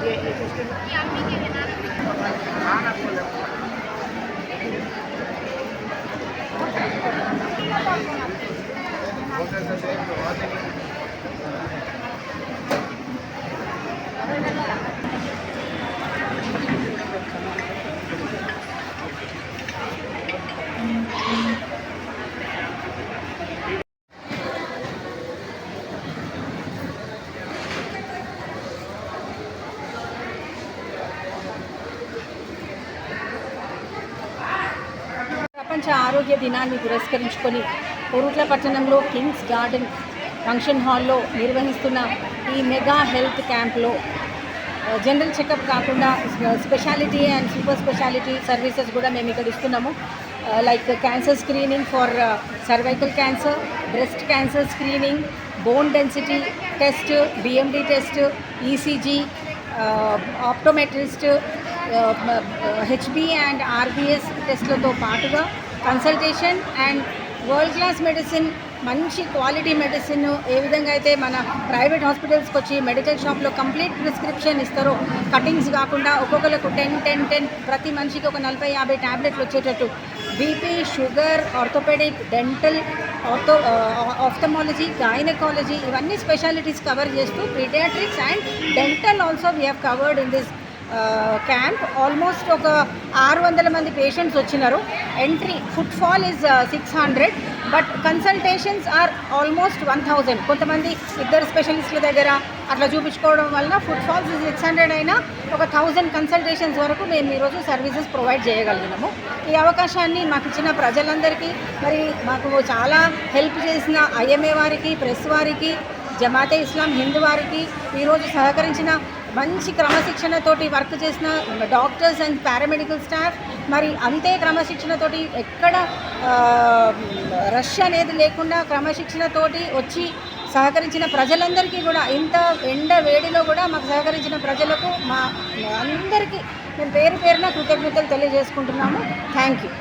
ये एक ప్రపంచ ఆరోగ్య దినాన్ని పురస్కరించుకొని పొరుట్ల పట్టణంలో కింగ్స్ గార్డెన్ ఫంక్షన్ హాల్లో నిర్వహిస్తున్న ఈ మెగా హెల్త్ క్యాంప్లో జనరల్ చెకప్ కాకుండా speciality and super speciality services కూడా మేము ఇక్కడ ఇస్తున్నాము. Like cancer screening for cervical cancer breast cancer screening bone density test BMD test ECG optometrist HB and RBS టెస్ట్లతో పాటుగా consultation and world class medicine మంచి quality medicine ఏ విధంగా అయితే మన ప్రైవేట్ హాస్పిటల్స్కి వచ్చి మెడికల్ షాప్లో కంప్లీట్ ప్రిస్క్రిప్షన్ ఇస్తారో కటింగ్స్ కాకుండా ఒక్కొక్కరికి టెన్ టెన్ టెన్ ప్రతి మనిషికి ఒక నలభై యాభై ట్యాబ్లెట్లు వచ్చేటట్టు. BP sugar orthopaedic dental ortho ophthalmology gynaecology ఇవన్నీ స్పెషాలిటీస్ కవర్ చేస్తూ paediatrics and dental also we have covered in this camp almost ఒక ఆరు వందల మంది పేషెంట్స్ వచ్చినారు. Entry footfall is six hundred but consultations are almost one thousand కొంతమంది ఇద్దరు స్పెషలిస్టుల దగ్గర అట్లా చూపించుకోవడం వలన ఫుట్ ఫాల్స్ సిక్స్ హండ్రెడ్ అయినా ఒక థౌజండ్ కన్సల్టేషన్స్ వరకు మేము ఈరోజు సర్వీసెస్ ప్రొవైడ్ చేయగలిగినాము ఈ అవకాశాన్ని మాకు ఇచ్చిన ప్రజలందరికీ మరి మాకు చాలా హెల్ప్ చేసిన ఐఎంఏ వారికి ప్రెస్ వారికి జమాతే ఇస్లాం హిందూ వారికి ఈరోజు సహకరించిన మంచి క్రమశిక్షణతోటి వర్క్ చేసిన డాక్టర్స్ అండ్ పారామెడికల్ స్టాఫ్. మరి అంతే క్రమశిక్షణతోటి ఎక్కడ రష్ అనేది లేకుండా క్రమశిక్షణతోటి వచ్చి సహకరించిన ప్రజలందరికీ కూడా ఇంత ఎండ వేడిలో కూడా మాకు సహకరించిన ప్రజలకు మా అందరికీ మేము పేరు పేరున కృతజ్ఞతలు తెలియజేసుకుంటున్నాము. Thank you.